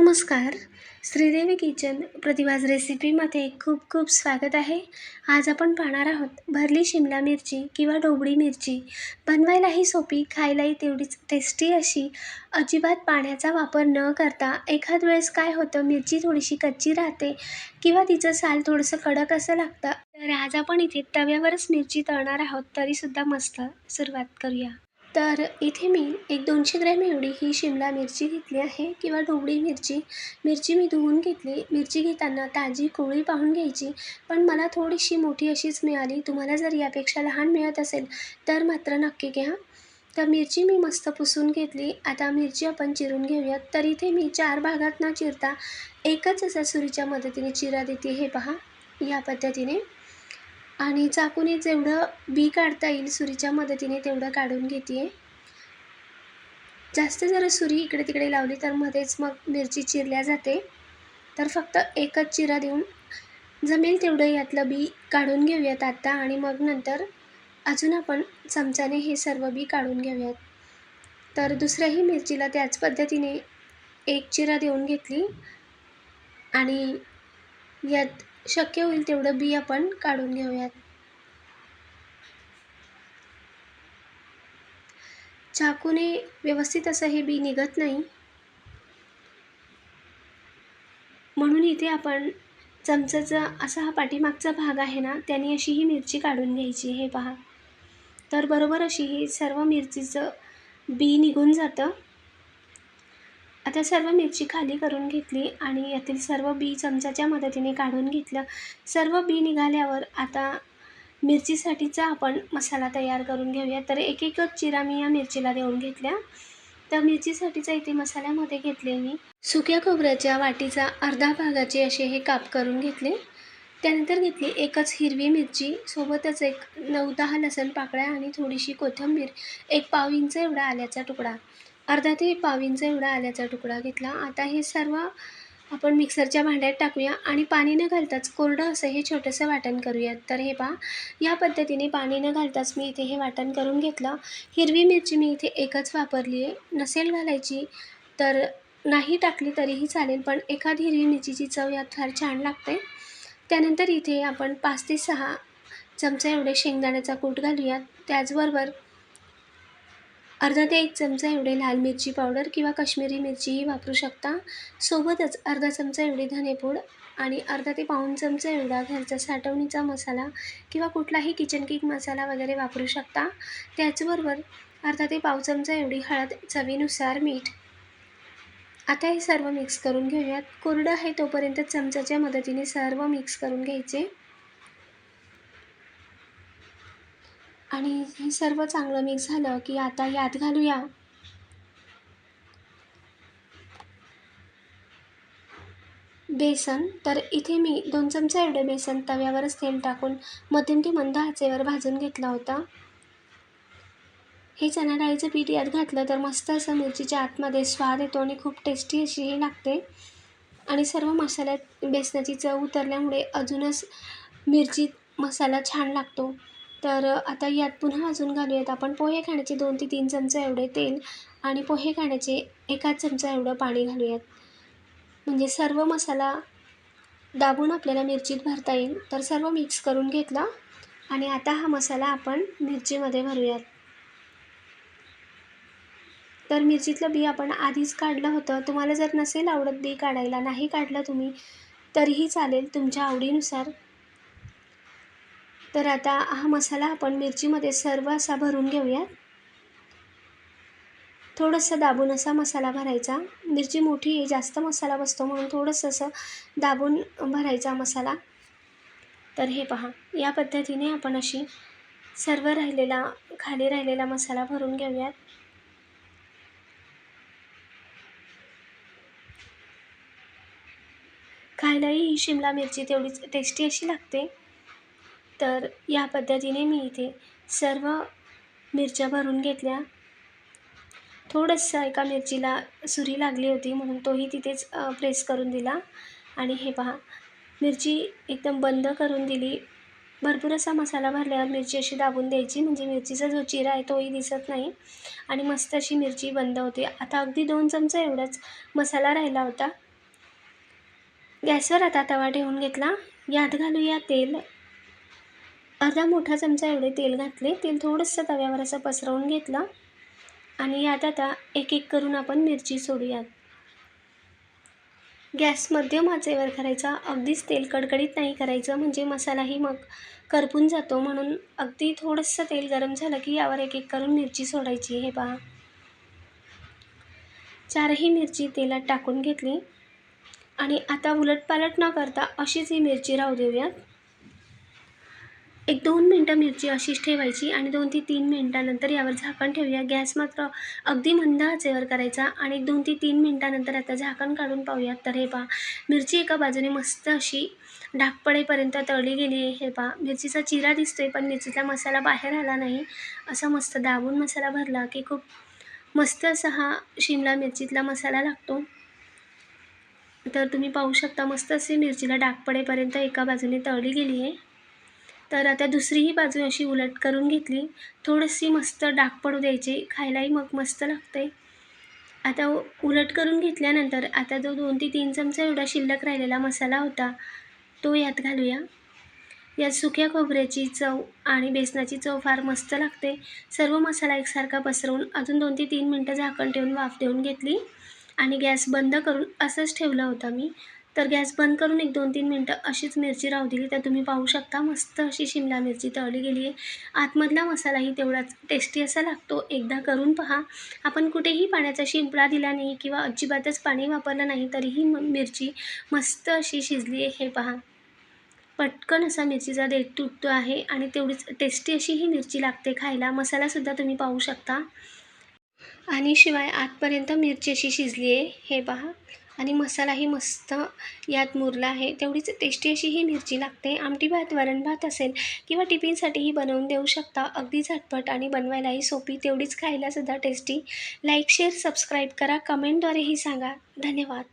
नमस्कार. श्रीदेवी किचन प्रतिभाज रेसिपीमध्ये खूप खूप स्वागत आहे. आज आपण पाहणार आहोत भरली शिमला मिरची किंवा ढोबळी मिरची. बनवायलाही सोपी खायलाही तेवढीच टेस्टी अशी. अजिबात पाण्याचा वापर न करता एखाद वेळेस काय होतं मिरची थोडीशी कच्ची राहते किंवा तिचं साल थोडंसं कडक असं लागतं. तर आज आपण इथे तव्यावरच मिरची तळणार आहोत तरीसुद्धा मस्त सुरुवात करूया. तर इथे मी एक दोनशे ग्रॅम एवढी ही शिमला मिरची घेतली आहे किंवा ढोबळी मिरची. मिरची मी धुवून घेतली. मिरची घेताना ताजी कोवळी पाहून घ्यायची. पण मला थोडीशी मोठी अशीच मिळाली. तुम्हाला जर यापेक्षा लहान मिळत असेल तर मात्र नक्की घ्या. तर मिरची मी मस्त पुसून घेतली. आता मिरची आपण चिरून घेऊयात. तर इथे मी चार भागात न चिरता एकच असा सुरीच्या मदतीने चिरा देते. हे पहा या पद्धतीने. आणि चाकूने जेवढं बी काढता येईल सुरीच्या मदतीने तेवढं काढून घेते आहे जास्त जर सुरी इकडे तिकडे लावली तर मध्येच मग मिरची चिरल्या जाते. तर फक्त एकच चिरा देऊन जमेल तेवढं यातलं बी काढून घेऊयात आत्ता आणि मग नंतर अजून आपण चमचाने हे सर्व बी काढून घेऊयात. तर दुसऱ्याही मिरचीला त्याच पद्धतीने एक चिरा देऊन घेतली आणि यात शक्य होईल तेवढं बी आपण काढून घेऊयात. चाकूने व्यवस्थित असं हे बी निघत नाही. म्हणून इथे आपण चमचाचा असा हा पाठीमागचा भाग आहे ना त्याने अशी ही मिरची काढून घ्यायची हे पहा. तर बरोबर अशी ही सर्व मिरचीचं बी निघून जातं. आता सर्व मिरची खाली करून घेतली आणि यातील सर्व बी चमच्याच्या मदतीने काढून घेतलं. सर्व बी निघाल्यावर आता मिरचीसाठीचा आपण मसाला तयार करून घेऊया. तर एक एकच चिरा मी या मिरचीला देऊन घेतल्या. तर मिरचीसाठीचा इथे मसाल्यामध्ये घेतले मी. सुक्या खोबऱ्याच्या वाटीचा अर्धा भागाचे असे हे काप करून घेतले. त्यानंतर घेतली एकच हिरवी मिरची सोबतच एक नऊ दहा लसण पाकळ्या आणि थोडीशी कोथिंबीर एक पाव इंच एवढा आल्याचा तुकडा. अर्धा ते पाव इंच एवढा आल्याचा तुकडा घेतला. आता हे सर्व आपण मिक्सरच्या भांड्यात टाकूया आणि पाणी न घालताच कोरडं असं हे छोटंसं वाटण करूयात. तर हे पहा या पद्धतीने पाणी न घालताच मी इथे हे वाटण करून घेतलं. हिरवी मिरची मी इथे एकच वापरली आहे. नसेल घालायची तर नाही टाकली तरीही चालेल पण एखादी हिरवी मिरचीची चव यात फार छान लागते. त्यानंतर इथे आपण पाच ते सहा चमचा एवढे शेंगदाण्याचा कूट घालूयात. त्याचबरोबर अर्धा ते एक चमचा एवढे लाल मिरची पावडर किंवा कश्मीरी मिरचीही वापरू शकता. सोबतच अर्धा चमचा एवढी धनेपूड आणि अर्धा ते पाऊण चमचा एवढा घरचा साठवणीचा मसाला किंवा कुठलाही किचन किक मसाला वगैरे वापरू शकता. त्याचबरोबर अर्धा ते पाव चमचा एवढी हळद चवीनुसार मीठ. आता हे सर्व मिक्स करून घेऊयात. कोरडं आहे तोपर्यंत चमचाच्या मदतीने सर्व मिक्स करून घ्यायचे. आणि हे सर्व चांगलं मिक्स झालं की आता यात घालूया. बेसन तर इथे मी दोन चमचा एवढे बेसन तव्यावरच तेल टाकून मध्यम ते मंद आचेवर भाजून घेतला होता. हे चणा डाळीचं पीठ यात घातलं तर मस्त असं मिरचीच्या आतमध्ये स्वाद येतो आणि खूप टेस्टी अशी ही लागते. आणि सर्व मसाल्यात बेसनाची चव उतरल्यामुळे अजूनच मिरची मसाला छान लागतो. तर आता यात पुन्हा अजून घालूयात आपण. पोहे खाण्याचे दोन ते तीन चमचा एवढे तेल आणि पोहे खाण्याचे एकाच चमचा एवढं पाणी घालूयात. म्हणजे सर्व मसाला दाबून आपल्याला मिरचीत भरता येईल. तर सर्व मिक्स करून घेतला आणि आता हा मसाला आपण मिरचीमध्ये भरूयात. तर मिरचीतलं बी आपण आधीच काढलं होतं. तुम्हाला जर नसेल आवडत बी काढायला नाही काढलं तुम्ही तरीही चालेल. तुमच्या आवडीनुसार तर आता हा मसाला आपण मिरचीमध्ये सर्व असा भरून घेऊयात. थोडंसं दाबून असा मसाला भरायचा. मिरची मोठी आहे जास्त मसाला बसतो म्हणून थोडंसं असं दाबून भरायचा मसाला. तर हे पहा या पद्धतीने आपण अशी सर्व राहिलेला खाली राहिलेला मसाला भरून घेऊयात. खायलाही ही शिमला मिरची तेवढीच टेस्टी अशी लागते. तर या पद्धतीने मी इथे सर्व मिरच्या भरून घेतल्या. थोडंसं एका मिरचीला सुरी लागली होती म्हणून तोही तिथेच प्रेस करून दिला. आणि हे पहा मिरची एकदम बंद करून दिली. भरपूर असा मसाला भरल्यावर मिरची अशी दाबून द्यायची म्हणजे मिरचीचा जो चिरा आहे तोही दिसत नाही. आणि मस्त अशी मिरची बंद होते. आता अगदी दोन चमचा एवढाच मसाला राहिला होता. गॅसवर आता तवा ठेवून घेतला. यात घालूया तेल. अर्धा मोठा चमचा एवढे तेल घातले. तेल थोडंसं तव्यावर असं पसरवून घेतलं. आणि यात आता एक एक करून आपण मिरची सोडूयात. गॅस मध्यम आचेवर करायचा. अगदीच तेल कडकडीत नाही करायचं. म्हणजे मसालाही मग करपून जातो. म्हणून अगदी थोडंसं तेल गरम झालं की यावर एक एक करून मिरची सोडायची. हे पहा. चारही मिरची तेलात टाकून घेतली. आणि आता उलटपालट न करता अशीच ही मिरची राहू देऊयात. एक दोन मिनटं मिरची अशीच ठेवायची आणि दोन ते तीन मिनटानंतर यावर झाकण ठेवूया. गॅस मात्र अगदी मंद आचेवर करायचा आणि दोन ते तीन मिनटानंतर आता झाकण काढून पाहूयात तर हे पहा मिरची एका बाजूने मस्त अशी डाग पडेपर्यंत तळली गेली आहे. हे पहा मिरचीचा चिरा दिसतोय पण मिरचीचा मसाला बाहेर आला नाही. असा मस्त दाबून मसाला भरला की खूप मस्त असा हा शिमला मिरचीतला मसाला लागतो. तर तुम्ही पाहू शकता मस्त अशी मिरचीला डाग पडेपर्यंत एका बाजूने तळली गेली आहे. तर आता दुसरीही बाजू अशी उलट करून घेतली. थोडीशी मस्त डाग पडू द्यायची. खायलाही मग मस्त लागते आता उलट करून घेतल्यानंतर आता जो दोन ते तीन चमचा एवढा शिल्लक राहिलेला मसाला होता तो यात घालूया. यात सुक्या खोबऱ्याची चव आणि बेसनाची चव फार मस्त लागते. सर्व मसाला एकसारखा पसरवून अजून दोन ते तीन मिनटं झाकण ठेवून वाफ देऊन घेतली आणि गॅस बंद करून असंच ठेवला होता मी. तर गॅस बंद करून एक दोन तीन मिनटं अशीच मिरची राहू दिली. तर तुम्ही पाहू शकता मस्त अशी शिमला मिरची तळली गेली आहे. आतमधला मसालाही तेवढाच टेस्टी असा लागतो. एकदा करून पहा. आपण कुठेही पाण्याचा शिंपडा दिला नाही किंवा अजिबातच पाणी वापरलं नाही तरीही म मिरची मस्त अशी शिजली आहे. हे पहा. पटकन असा मिरचीचा देठ तुटतो आहे आणि तेवढीच टेस्टी अशी ही मिरची लागते खायला. मसालासुद्धा तुम्ही पाहू शकता. आणि शिवाय आतपर्यंत मिरची अशी शिजली आहे. हे पहा. आणि मसालाही मस्त यात मुरला आहे. तेवढीच टेस्टी अशी ही मिरची लागते. आमटी भात वरण भात असेल किंवा टिफिनसाठीही बनवून देऊ शकता. अगदी झटपट आणि बनवायलाही सोपी. तेवढीच खायलासुद्धा टेस्टी लाईक शेअर सबस्क्राईब करा. कमेंटद्वारेही सांगा. धन्यवाद.